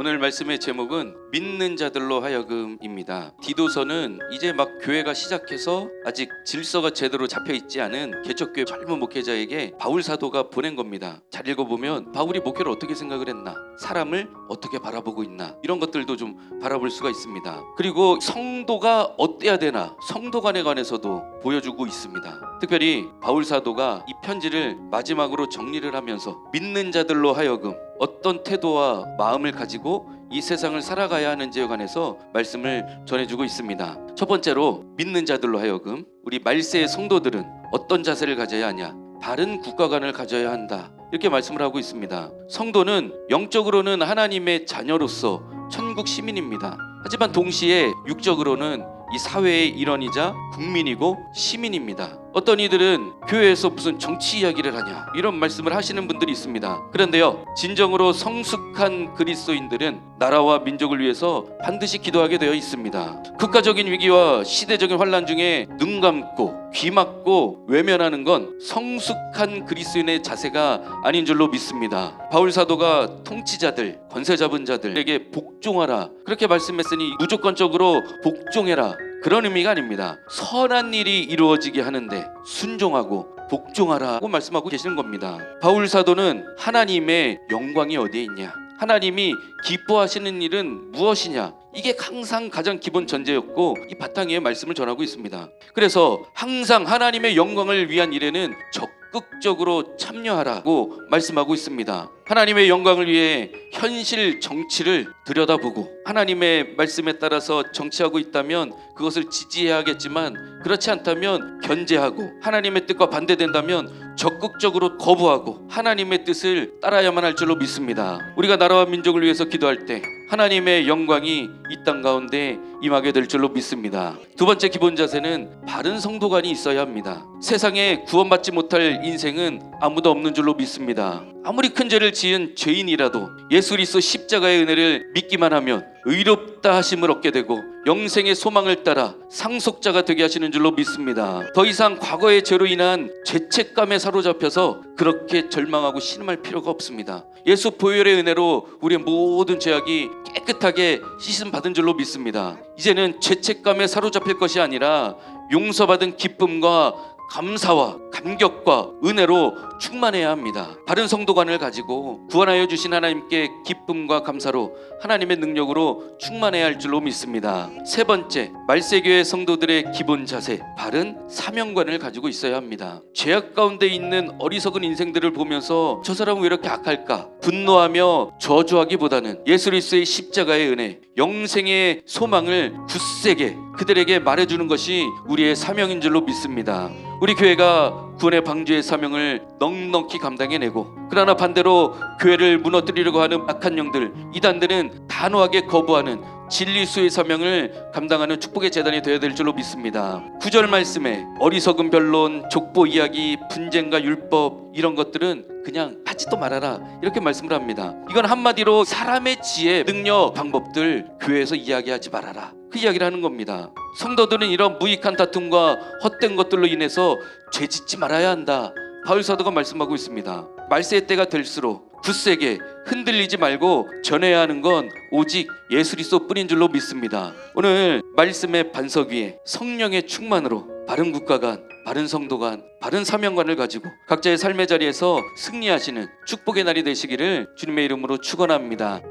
오늘 말씀의 제목은 믿는 자들로 하여금입니다. 디도서는 이제 막 교회가 시작해서 아직 질서가 제대로 잡혀 있지 않은 개척교회 젊은 목회자에게 바울 사도가 보낸 겁니다. 잘 읽어보면 바울이 목회를 어떻게 생각을 했나, 사람을 어떻게 바라보고 있나 이런 것들도 좀 바라볼 수가 있습니다. 그리고 성도가 어때야 되나 성도 간에 관해서도 보여주고 있습니다. 특별히 바울 사도가 이 편지를 마지막으로 정리를 하면서 믿는 자들로 하여금 어떤 태도와 마음을 가지고 이 세상을 살아가야 하는지에 관해서 말씀을 전해주고 있습니다. 첫 번째로 믿는 자들로 하여금 우리 말세의 성도들은 어떤 자세를 가져야 하냐? 바른 국가관을 가져야 한다. 이렇게 말씀을 하고 있습니다. 성도는 영적으로는 하나님의 자녀로서 천국 시민입니다. 하지만 동시에 육적으로는 이 사회의 일원이자 국민이고 시민입니다. 어떤 이들은 교회에서 무슨 정치 이야기를 하냐 이런 말씀을 하시는 분들이 있습니다. 그런데요, 진정으로 성숙한 그리스도인들은 나라와 민족을 위해서 반드시 기도하게 되어 있습니다. 국가적인 위기와 시대적인 환란 중에 눈 감고 귀 막고 외면하는 건 성숙한 그리스도인의 자세가 아닌 줄로 믿습니다. 바울 사도가 통치자들, 권세 잡은 자들에게 복종하라 그렇게 말씀했으니 무조건적으로 복종해라 그런 의미가 아닙니다. 선한 일이 이루어지게 하는데 순종하고 복종하라고 말씀하고 계시는 겁니다. 바울 사도는 하나님의 영광이 어디에 있냐? 하나님이 기뻐하시는 일은 무엇이냐? 이게 항상 가장 기본 전제였고 이 바탕에 말씀을 전하고 있습니다. 그래서 항상 하나님의 영광을 위한 일에는 적 극적으로 참여하라고 말씀하고 있습니다. 하나님의 영광을 위해 현실 정치를 들여다보고 하나님의 말씀에 따라서 정치하고 있다면 그것을 지지해야겠지만 그렇지 않다면 견제하고 하나님의 뜻과 반대된다면 적극적으로 거부하고 하나님의 뜻을 따라야만 할 줄로 믿습니다. 우리가 나라와 민족을 위해서 기도할 때 하나님의 영광이 이 땅 가운데 임하게 될 줄로 믿습니다. 두 번째 기본 자세는 바른 성도관이 있어야 합니다. 세상에 구원받지 못할 인생은 아무도 없는 줄로 믿습니다. 아무리 큰 죄를 지은 죄인이라도 예수 그리스도 십자가의 은혜를 믿기만 하면 의롭다 하심을 얻게 되고 영생의 소망을 따라 상속자가 되게 하시는 줄로 믿습니다. 더 이상 과거의 죄로 인한 죄책감에 사로잡혀서 그렇게 절망하고 신음할 필요가 없습니다. 예수 보혈의 은혜로 우리의 모든 죄악이 깨끗하게 씻음 받은 줄로 믿습니다. 이제는 죄책감에 사로잡힐 것이 아니라 용서받은 기쁨과 감사와 감격과 은혜로 충만해야 합니다. 바른 성도관을 가지고 구원하여 주신 하나님께 기쁨과 감사로 하나님의 능력으로 충만해야 할 줄로 믿습니다. 세 번째, 말세교회 성도들의 기본 자세, 바른 사명관을 가지고 있어야 합니다. 죄악 가운데 있는 어리석은 인생들을 보면서 저 사람은 왜 이렇게 악할까? 분노하며 저주하기보다는 예수 그리스도의 십자가의 은혜, 영생의 소망을 굳세게 그들에게 말해주는 것이 우리의 사명인 줄로 믿습니다. 우리 교회가 구원의 방주의 사명을 넉넉히 감당해내고 그러나 반대로 교회를 무너뜨리려고 하는 악한 영들 이단들은 단호하게 거부하는 진리수의 사명을 감당하는 축복의 재단이 되어야 될 줄로 믿습니다. 구절 말씀에 어리석은 변론, 족보 이야기, 분쟁과 율법 이런 것들은 그냥 하지도 말아라 이렇게 말씀을 합니다. 이건 한마디로 사람의 지혜, 능력, 방법들 교회에서 이야기하지 말아라. 그 이야기를 하는 겁니다. 성도들은 이런 무익한 다툼과 헛된 것들로 인해서 죄 짓지 말아야 한다. 바울 사도가 말씀하고 있습니다. 말세의 때가 될수록 굳세게 흔들리지 말고 전해야 하는 건 오직 예수 그리스도 뿐인 줄로 믿습니다. 오늘 말씀의 반석 위에 성령의 충만으로 바른 국가관, 바른 성도관, 바른 사명관을 가지고 각자의 삶의 자리에서 승리하시는 축복의 날이 되시기를 주님의 이름으로 축원합니다.